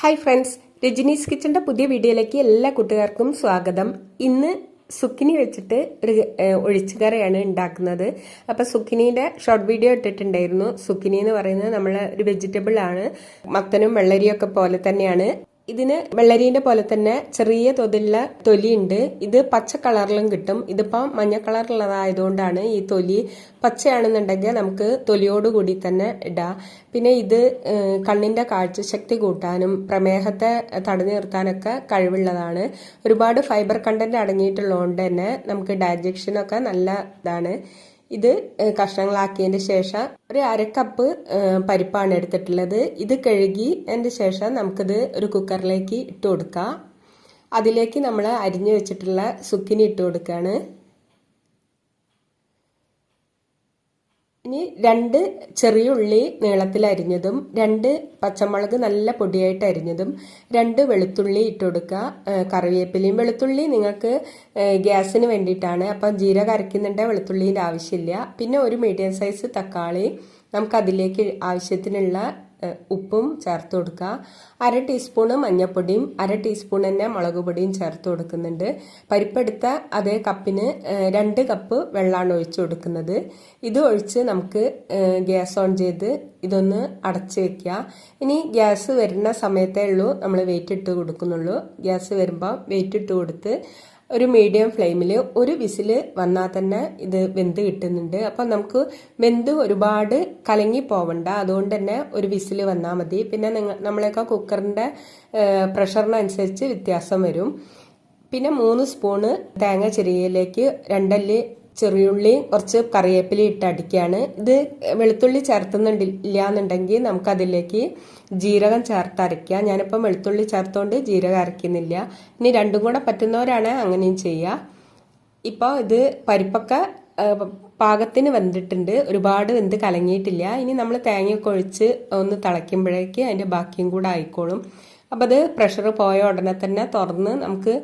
Hi friends രജനീസ് കിച്ചന്റെ പുതിയ വീഡിയോയിലേക്ക് എല്ലാ കൂട്ടുകാർക്കും സ്വാഗതം. ഇന്ന് സുക്കിനി വെച്ചിട്ട് ഒരു ഒഴിച്ചുകറിയാണ് ഉണ്ടാക്കുന്നത്. അപ്പോൾ സുക്കിനീന്റെ ഷോർട്ട് വീഡിയോ ഇട്ടിട്ടുണ്ടായിരുന്നു. സുക്കിനി എന്ന് പറയുന്നത് നമ്മൾ ഒരു വെജിറ്റബിൾ ആണ്. മത്തനും വെള്ളരിയൊക്കെ പോലെ തന്നെയാണ്. ഇതിന് വെള്ളരീന്റെ പോലെ തന്നെ ചെറിയ തോതിലുള്ള തൊലിയുണ്ട്. ഇത് പച്ച കളറിലും കിട്ടും. ഇതിപ്പോൾ മഞ്ഞ കളറിലുള്ളതായതുകൊണ്ടാണ് ഈ തൊലി പച്ചയാണെന്നുണ്ടെങ്കിൽ നമുക്ക് തൊലിയോട് കൂടി തന്നെ ഇടാം. പിന്നെ ഇത് കാഴ്ച ശക്തി കൂട്ടാനും പ്രമേഹത്തെ തടഞ്ഞു നിർത്താനൊക്കെ കഴിവുള്ളതാണ്. ഒരുപാട് ഫൈബർ കണ്ടന്റ് അടങ്ങിയിട്ടുള്ളതുകൊണ്ട് തന്നെ നമുക്ക് ഡയജക്ഷനൊക്കെ നല്ല ഇതാണ്. ഇത് കഷ്ണങ്ങളാക്കിയതിന് ശേഷം ഒരു അരക്കപ്പ് കപ്പ് പരിപ്പാണ് എടുത്തിട്ടുള്ളത്. ഇത് കഴുകി അതിന്റെ ശേഷം നമുക്കിത് ഒരു കുക്കറിലേക്ക് ഇട്ട് കൊടുക്കാം. അതിലേക്ക് നമ്മൾ അരിഞ്ഞു വെച്ചിട്ടുള്ള സുക്കിനി ഇട്ട് കൊടുക്കുകയാണ് ഇനി രണ്ട് ചെറിയ ഉള്ളി നീളത്തിൽ അരിഞ്ഞതും രണ്ട് പച്ചമുളക് നല്ല പൊടിയായിട്ട് അരിഞ്ഞതും രണ്ട് വെളുത്തുള്ളി ഇട്ട് കൊടുക്കുക. കറിവേപ്പിലയും വെളുത്തുള്ളി നിങ്ങൾക്ക് ഗ്യാസിന് വേണ്ടിയിട്ടാണ്. അപ്പം ജീരകം അരയ്ക്കുന്നുണ്ട് വെളുത്തുള്ളീന്റെ ആവശ്യമില്ല. പിന്നെ ഒരു മീഡിയം സൈസ് തക്കാളി നമുക്ക് അതിലേക്ക് ആവശ്യത്തിനുള്ള ഉപ്പും ചേർത്ത് കൊടുക്കുക അര ടീസ്പൂണ് മഞ്ഞൾപ്പൊടിയും അര ടീസ്പൂൺ തന്നെ മുളക് പൊടിയും ചേർത്ത് കൊടുക്കുന്നുണ്ട്. പരിപ്പെടുത്ത അതേ കപ്പിന് രണ്ട് കപ്പ് വെള്ളമാണ് ഒഴിച്ചു കൊടുക്കുന്നത്. ഇത് ഒഴിച്ച് നമുക്ക് ഗ്യാസ് ഓൺ ചെയ്ത് ഇതൊന്ന് അടച്ചു വെക്കുക. ഇനി ഗ്യാസ് വരുന്ന സമയത്തേ ഉള്ളൂ നമ്മൾ വെയിറ്റ് ഇട്ട് കൊടുക്കുന്നുള്ളൂ. ഗ്യാസ് വരുമ്പോൾ വെയിറ്റ് ഇട്ട് കൊടുത്ത് ഒരു മീഡിയം ഫ്ലെയിമിൽ ഒരു വിസിൽ വന്നാൽ തന്നെ ഇത് വെന്ത് കിട്ടുന്നുണ്ട്. അപ്പം നമുക്ക് വെന്ത് ഒരുപാട് കലങ്ങി പോവണ്ട. അതുകൊണ്ട് തന്നെ ഒരു വിസിൽ വന്നാൽ മതി. പിന്നെ നിങ്ങൾ നമ്മളെയൊക്കെ കുക്കറിന്റെ പ്രഷറിനനുസരിച്ച് വ്യത്യാസം വരും. പിന്നെ മൂന്ന് സ്പൂണ് തേങ്ങ ചെറിയയിലേക്ക് രണ്ടല്ലി ചെറിയുള്ളി കുറച്ച് കറിവേപ്പില ഇട്ട് അടിക്കുകയാണ്. ഇത് വെളുത്തുള്ളി ചേർത്തുന്നുണ്ടില്ല എന്നുണ്ടെങ്കിൽ നമുക്കതിലേക്ക് ജീരകം ചേർത്ത് അരയ്ക്കുക. ഞാനിപ്പം വെളുത്തുള്ളി ചേർത്തുകൊണ്ട് ജീരകം അരയ്ക്കുന്നില്ല. ഇനി രണ്ടും കൂടെ പറ്റുന്നവരാണ് അങ്ങനെയും ചെയ്യുക. ഇപ്പോൾ ഇത് പരിപ്പൊക്കെ പാകത്തിന് വെന്തിട്ടുണ്ട്. ഒരുപാട് വെന്ത് കലങ്ങിയിട്ടില്ല. ഇനി നമ്മൾ തേങ്ങയൊക്കെ ഒഴിച്ച് ഒന്ന് തിളയ്ക്കുമ്പോഴേക്ക് അതിന്റെ ബാക്കിയും കൂടെ ആയിക്കോളും. അപ്പോൾ അത് പ്രഷർ പോയ ഉടനെ തന്നെ തുറന്ന് നമുക്ക്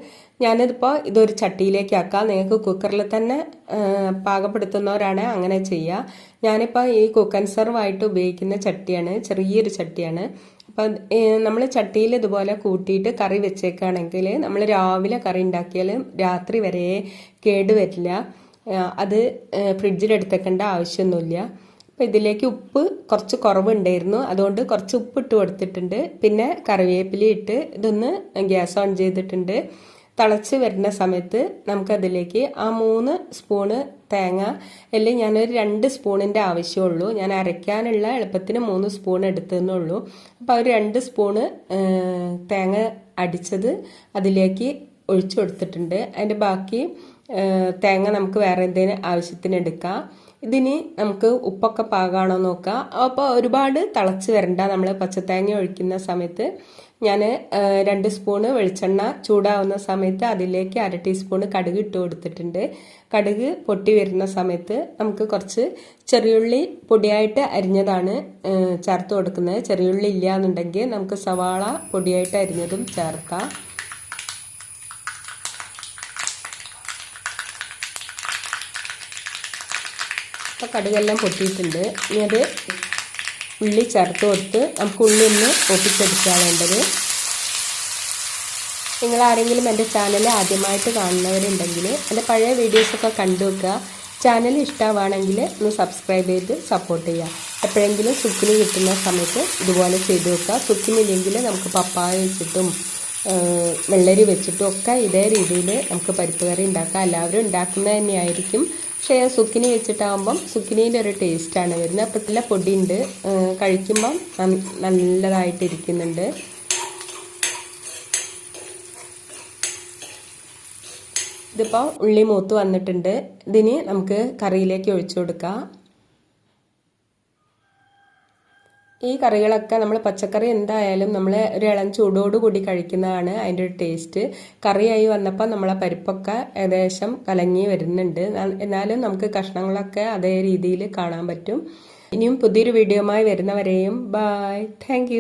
ഞാനിതിപ്പോൾ ഇതൊരു ചട്ടിയിലേക്ക് ആക്കാം. നിങ്ങൾക്ക് കുക്കറിൽ തന്നെ പാകപ്പെടുത്തുന്നവരാണ് അങ്ങനെ ചെയ്യുക ഞാനിപ്പോൾ ഈ കുക്കൻ സെർവായിട്ട് ഉപയോഗിക്കുന്ന ചട്ടിയാണ് ചെറിയൊരു ചട്ടിയാണ്. അപ്പം നമ്മൾ ചട്ടിയിൽ ഇതുപോലെ കൂട്ടിയിട്ട് കറി വെച്ചേക്കുകയാണെങ്കിൽ നമ്മൾ രാവിലെ കറി ഉണ്ടാക്കിയാൽ രാത്രി വരെ കേടുവരില്ല അത് ഫ്രിഡ്ജിൽ എടുത്തേക്കേണ്ട ആവശ്യമൊന്നുമില്ല. അപ്പം ഇതിലേക്ക് ഉപ്പ് കുറച്ച് കുറവുണ്ടായിരുന്നു. അതുകൊണ്ട് കുറച്ച് ഉപ്പ് ഇട്ട് കൊടുത്തിട്ടുണ്ട്. പിന്നെ കറിവേപ്പില ഇട്ട് ഇതൊന്ന് ഗ്യാസ് ഓൺ ചെയ്തിട്ടുണ്ട്. തിളച്ച് വരുന്ന സമയത്ത് നമുക്കതിലേക്ക് ആ മൂന്ന് സ്പൂണ് തേങ്ങ അല്ലെങ്കിൽ ഞാനൊരു രണ്ട് സ്പൂണിന്റെ ആവശ്യമുള്ളൂ. ഞാൻ അരയ്ക്കാനുള്ള എളുപ്പത്തിന് മൂന്ന് സ്പൂൺ എടുത്തെന്നുള്ളൂ. അപ്പോൾ ഒരു രണ്ട് സ്പൂണ് തേങ്ങ അടിച്ചത് അതിലേക്ക് ഒഴിച്ചു കൊടുത്തിട്ടുണ്ട്. അതിന്റെ ബാക്കി തേങ്ങ നമുക്ക് വേറെ എന്തെങ്കിലും ആവശ്യത്തിന് എടുക്കാം. ഇതിന് നമുക്ക് ഉപ്പൊക്കെ പാകാണോ നോക്കാം. അപ്പോൾ ഒരുപാട് തിളച്ച് വരണ്ട നമ്മൾ പച്ചത്തേങ്ങ ഒഴിക്കുന്ന സമയത്ത് ഞാൻ രണ്ട് സ്പൂണ് വെളിച്ചെണ്ണ ചൂടാവുന്ന സമയത്ത് അതിലേക്ക് അര ടീസ്പൂണ് കടുക് ഇട്ട് കൊടുത്തിട്ടുണ്ട്. കടുക് പൊട്ടി വരുന്ന സമയത്ത് നമുക്ക് കുറച്ച് ചെറിയുള്ളി പൊടിയായിട്ട് അരിഞ്ഞതാണ് ചേർത്ത് കൊടുക്കുന്നത്. ചെറിയുള്ളി ഇല്ല എന്നുണ്ടെങ്കിൽ നമുക്ക് സവാള പൊടിയായിട്ട് അരിഞ്ഞതും ചേർക്കാം. അപ്പോൾ കടുകെല്ലാം പൊട്ടിയിട്ടുണ്ട്. ഇനി അത് ഉള്ളി ചേർത്ത് കൊടുത്ത് നമുക്ക് ഉള്ളി ഒന്ന് ഒപ്പിച്ചെടുക്കുകയാണ് വേണ്ടത്. നിങ്ങൾ ആരെങ്കിലും എന്റെ ചാനൽ ആദ്യമായിട്ട് കാണുന്നവരുണ്ടെങ്കിൽ എന്റെ പഴയ വീഡിയോസൊക്കെ കണ്ടു വെക്കുക. ചാനൽ ഇഷ്ടമാണെങ്കിൽ ഒന്ന് സബ്സ്ക്രൈബ് ചെയ്ത് സപ്പോർട്ട് ചെയ്യുക. എപ്പോഴെങ്കിലും സുക്കിന് കിട്ടുന്ന സമയത്ത് ഇതുപോലെ ചെയ്ത് വെക്കുക. സുക്കിനില്ലെങ്കിൽ നമുക്ക് പപ്പായ വെച്ചിട്ടും വെള്ളരി വെച്ചിട്ടുമൊക്കെ ഇതേ രീതിയിൽ നമുക്ക് പരിപ്പ് കറി ഉണ്ടാക്കാം. എല്ലാവരും ഉണ്ടാക്കുന്നത് തന്നെയായിരിക്കും. പക്ഷേ സുക്കിനി വെച്ചിട്ടാകുമ്പം സുക്കിനീന്റെ ഒരു ടേസ്റ്റാണ് വരുന്നത്. അപ്പം നല്ല പൊടിയുണ്ട്. കഴിക്കുമ്പം നല്ലതായിട്ടിരിക്കുന്നുണ്ട്. ഇതിപ്പോൾ ഉള്ളി മൂത്ത് വന്നിട്ടുണ്ട്. ഇതിന് നമുക്ക് കറിയിലേക്ക് ഒഴിച്ചു കൊടുക്കാം. ഈ കറികളൊക്കെ നമ്മൾ പച്ചക്കറി എന്തായാലും നമ്മൾ ഒരു ഇളം ചൂടോട് കൂടി കഴിക്കുന്നതാണ് അതിന്റെ ഒരു ടേസ്റ്റ്. കറിയായി വന്നപ്പോൾ നമ്മളെ പരിപ്പൊക്കെ ഏകദേശം കലങ്ങി വരുന്നുണ്ട്. എന്നാലും നമുക്ക് കഷ്ണങ്ങളൊക്കെ അതേ രീതിയിൽ കാണാൻ പറ്റും. ഇനിയും പുതിയൊരു വീഡിയോയുമായി വരുന്നവരെയും ബായ് താങ്ക്